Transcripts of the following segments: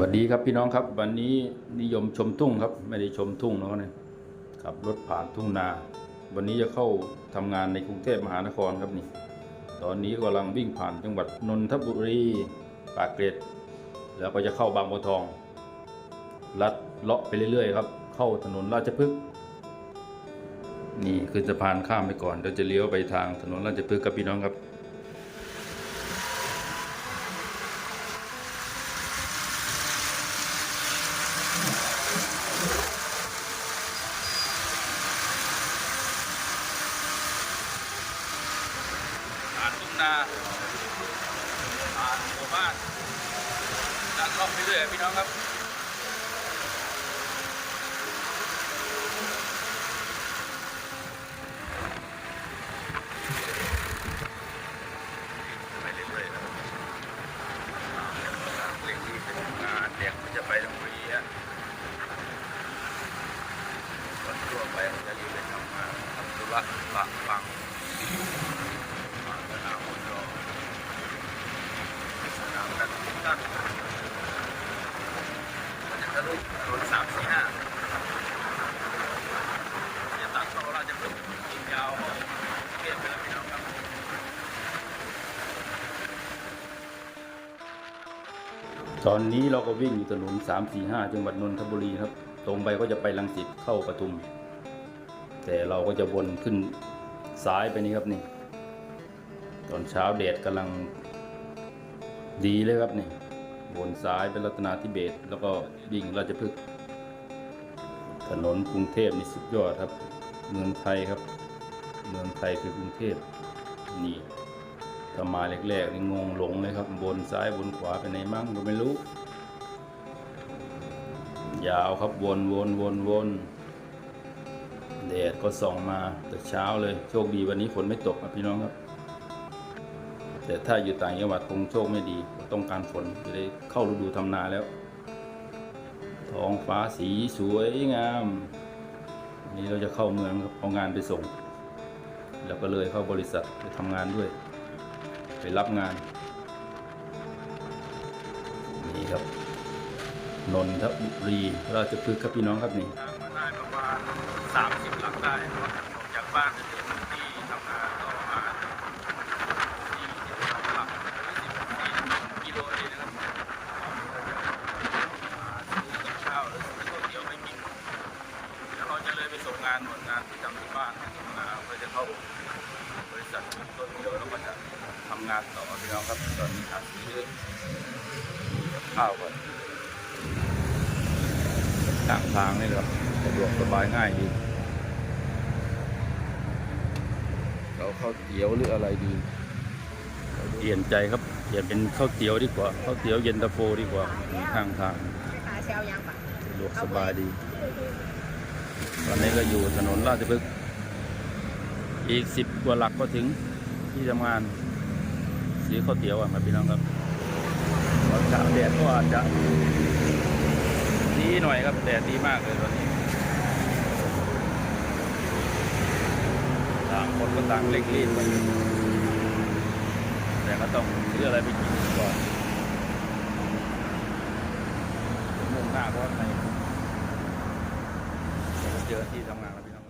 สวัสดีครับพี่น้องครับ วันนี้นิยมชมทุ่งครับ ไม่ได้ชมทุ่งแล้วเนี่ยขับรถผ่านทุ่งนา วันนี้จะเข้าทำงานในกรุงเทพมหานครครับนี่ ตอนนี้กำลังวิ่งผ่านจังหวัดนนทบุรีปากเกร็ด แล้วก็จะเข้าบางบัวทอง ลัดเลาะไปเรื่อยๆครับ เข้าถนนราชพฤกษ์นี่คือสะพานข้ามไปก่อนเดี๋ยวจะเลี้ยวไปทางถนนราชพฤกษ์ครับพี่น้องครับ ผ่า นา ผ่านหมู่บ้านลัดเลาะไปเรื่อยพี่น้องครับ ไปเรื่อยๆนะครับเร่งรีบไปทำงานเด็กมันจะไปโรงเรียนคนทั่วไปมันจะรีบไปทำงานทำธุระปะปังมาสนามมวยก็สนามแบดมินตันมัน จะทะลุถนนสามสี่ห้าจะตัดเข้าราชพฤกษ์ยิงยาวเก็บไปแล้วพี่น้องครับตอนนี้เราก็วิ่งอยู่ถนน3 4 5 จังหวัดนนทบุรีครับ ตรงไปก็จะไปลังสิตเข้าปทุม แต่เราก็จะวนขึ้นซ้ายไปนี่ครับนี่ ตอนเช้าแดดกำลังดีเลยครับนี่ วนซ้ายไปรัตนาธิเบศแล้วก็วิ่งราชพฤกษ์ถนนกรุงเทพนี่สุดยอดครับ เมืองไทยครับ เมืองไทยคือกรุงเทพนี่ถ้ามาแรกๆนี่งงหลงเลยครับบนซ้ายบนขวาไปไหนมั่งก็ไม่รู้ ยาวครับวนวนวนวนแดดก็ส่องมาแต่เช้าเลยโชคดีวันนี้ฝนไม่ตกครับพี่น้องครับ แต่ถ้าอยู่ต่างจังหวัดคงโชคไม่ดีต้องการฝนจะได้เข้าฤดูทำนาแล้วท้องฟ้าสีสวยงามนี้เราจะเข้าเมืองครับเอางานไปส่ง แล้วก็เลยเข้าบริษัทไปทำงานด้วย ไปรับงาน นี่ครับนนทบุรีราชพฤกษ์ครับพี่น้องครับนี่ทามาได้ประมาณ30หลักได้จากบ้านจะถึงที่ทำงานก็ประมาณ40หลัก40กิโลเองนะครับซื้อกับข้าวหรือซื้อก๋วยเตี๋ยวไม่กินแล้วเราจะเลยไปส่ งานหน่วยงานประจำที่บ้านนะครับเพื่อจะเข้าบริษัทต้นเดียวแล้วก็จะทำงานต่อพี่น้องครับตอนนี้หาซื้อข้าวก่อนทางทางนี่ครับสะดวกสบายง่ายดี เราข้าวเตี๋ยวหรืออะไรดีเปลี่ยนใจครับเปลี่ยนเป็นข้าวเตี๋ยวดีกว่าข้าวเตี๋ยวเย็นตาโฟดีกว่าข้างทางสะดวกสบายดี ตอนนี้ก็อยู่ถนนราชพฤกษ์อีกสิบกว่าหลักก็ถึงที่ทำงานซื้อข้าวเตี๋ยวอะมาพี่น้องครับตอนเช้าแดดก็อาจจะดีหน่อยครับแดดดีมากเลยวันนี้ต่างคนก็ต่างเร่งรีบไปแต่ก็ต้องซื้ออะไรไปกินก่อนมุ่งหน้าเพราะว่าใน เยวเจอที่ทำงานแล้วพี่น้อง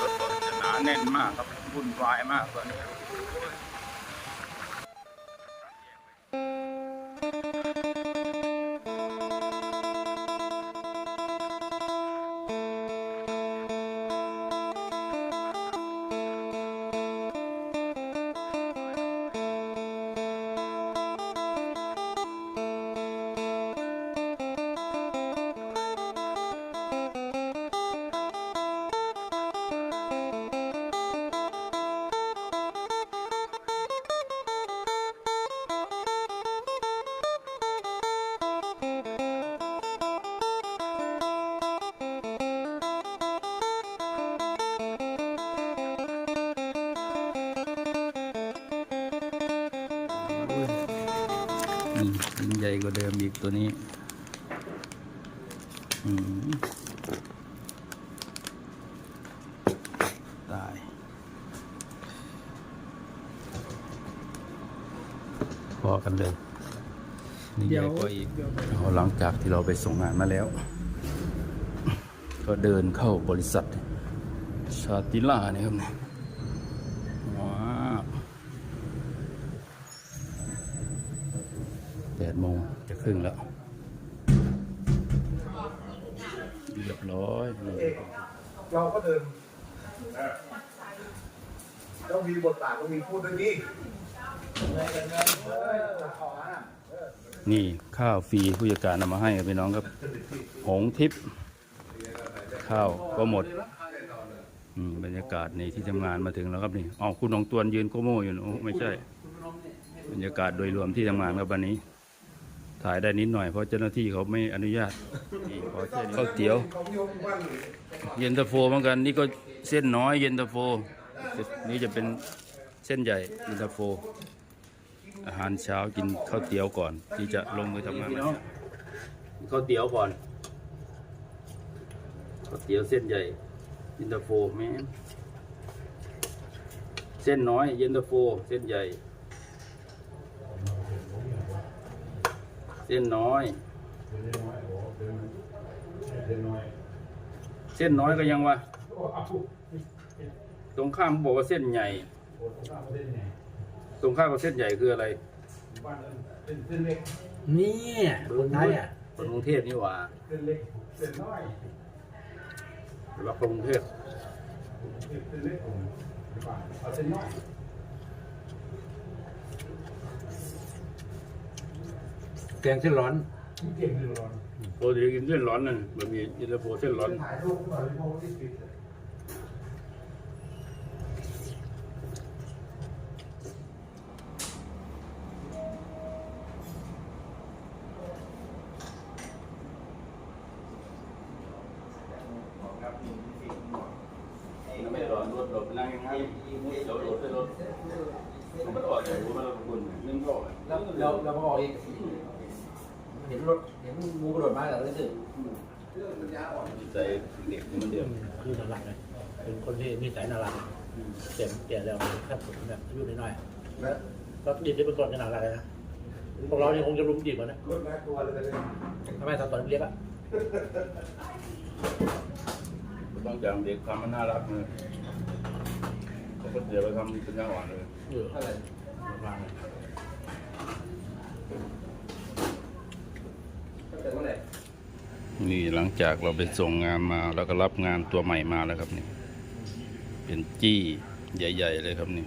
รถก็จะหนาแน่นมากครับวุ่นวายมากตอนนี้ นี่ยิ่งใหญ่กว่าเดิมอีกตัวนี้อืมตาย พอกันเลย นี่ใหญ่กว่าอีกเอาหลังจากที่เราไปส่งงานมาแล้ว ก็เดินเข้าบริษัทชาติล่าเนี่ยครับเนี่ยว้าวแป ดโมงจะครึ่งแล้วเรียบร้อยเลยเราก็เดินต้องมีบทบาทต้องมีพูดเรื่องนี้นี่ข้าวฟรีผู้จัดการนำมาให้พี่น้องครับหงทิพย์ข้าวก็หมดอืมบรรยากาศในที่ทำงานมาถึงแล้วครับนี่อ๋อคุณน้องตวนยืนโกโม่อยู่นะโอ้ไม่ใช่ บรรยากาศโดยรวมที่ทำงานครับวันนี้ ถ่ายได้นิดหน่อยเพราะเจ้าหน้าที่เขาไม่อนุญาตนี่ขอแค่นี้ข้าวเตี๋ยวเขาพิมพ์ว่าเย็นตาโฟเหมือนกัน นี่ก็เส้นน้อยเย็นตาโฟ นี่จะเป็นเส้นใหญ่เย็นตาโฟ อาหารเช้ากินข้าวเตี๋ยวก่อน ที่จะลงมือทำงานข้าวเตี๋ยวก่อนข้าวเตี๋ยวเส้นใหญ่เย็นตาโฟแม่นเส้นน้อยเย็นตาโฟ เส้นใหญ่ ส้นน้อย เส้นน้อยก็ยังวะตรงข้ามบอกว่าเส้นใหญ่ ตรงข้ามกับเส้นใหญ่คืออะไรนี่คนไทยอะคนกรุงเทพนี่หว่าหรือว่าคนกรุงเทพ แกงเส้นร้อนโปรตีกินเส้นร้อนนั่นบะหมี่เย็นตาโฟเส้นร้อน ถ่ายรูปหน่อยโพสต์ที่ปิดไม่ร้อนรถรถนั่งยังไงเดี๋ยวรถไปรถมันก็ออกจากหัวมันละคุณนึ่งก็แล้วเราเราพออีกเห็นรถเห็นงูกระโดดมาแล้วรู้สึกใจเด็กมันเดียวคือน่ารักนะเป็นคนที่นิสัยน่ารักเจ็บแก่แล้วแค่ผมแบบอายุน้อยและๆก็ดีที่เป็นคนจะน่ารักเลยนะพวกเราเนี่ยคงจะรุมจีบมันนะรถน่ากลัวเลยทำไมตอนตอนเล็กอะบางอย่างเด็กทำมันน่ารักเลยเขาก็เดี๋ยวไปทำเป็นยังอ่อนเลยเอออะไรวางแต่เมื่อไหร่ นี่หลังจากเราไปส่งงานมาแล้วก็รับงานตัวใหม่มาแล้วครับนี่ เป็นจี้ใหญ่ ๆ เลยครับนี่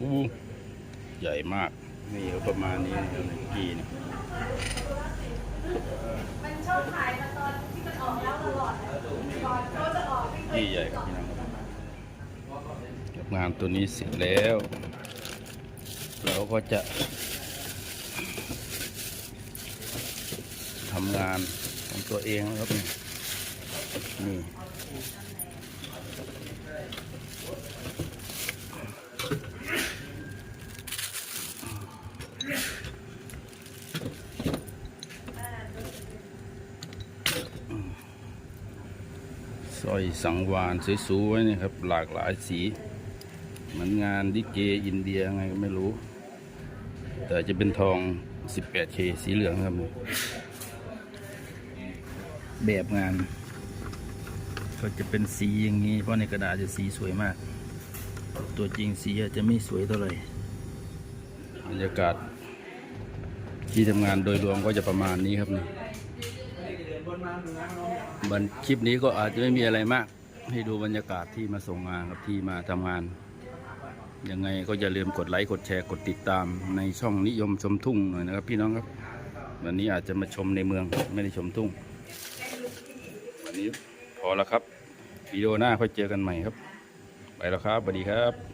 อู้ใหญ่มาก นี่ประมาณนี้นะครับจี้นี่มันชอบถ่ายมาตอนที่มันออกแล้วตลอดอะก่อนเขาจะออกจี้ใหญ่ครับพี่น้องรับงานตัวนี้เสร็จแล้ว เราก็จะ ทำงานของตัวเองนะครับนี่นี่สร้อยสังวานสวยๆนี่ครับ หลากหลายสี เหมือนงานดิเกอินเดียไงก็ไม่รู้ แต่จะเป็นทอง 18K สีเหลืองครับ แบบงาน ก็จะเป็นสีอย่างนี้ เพราะในกระดาษจะสีสวยมาก ตัวจริงสีอาจจะไม่สวยเท่าไหร่บรรยากาศ ที่ทำงานโดยรวมก็จะประมาณนี้ครับนี่บันคลิปนี้ก็อาจจะไม่มีอะไรมาก ให้ดูบรรยากาศที่มาส่งงานครับที่มาทำงานยังไงก็อย่าลืมกดไลค์กดแชร์กดติดตามในช่องนิยมชมทุ่งหน่อยนะครับ พี่น้องครับ วันนี้อาจจะมาชมในเมืองไม่ได้ชมทุ่ง นี้พอแล้วครับวิดีโอหน้าค่อยเจอกันใหม่ครับ ไปแล้วครับสวัสดีครับ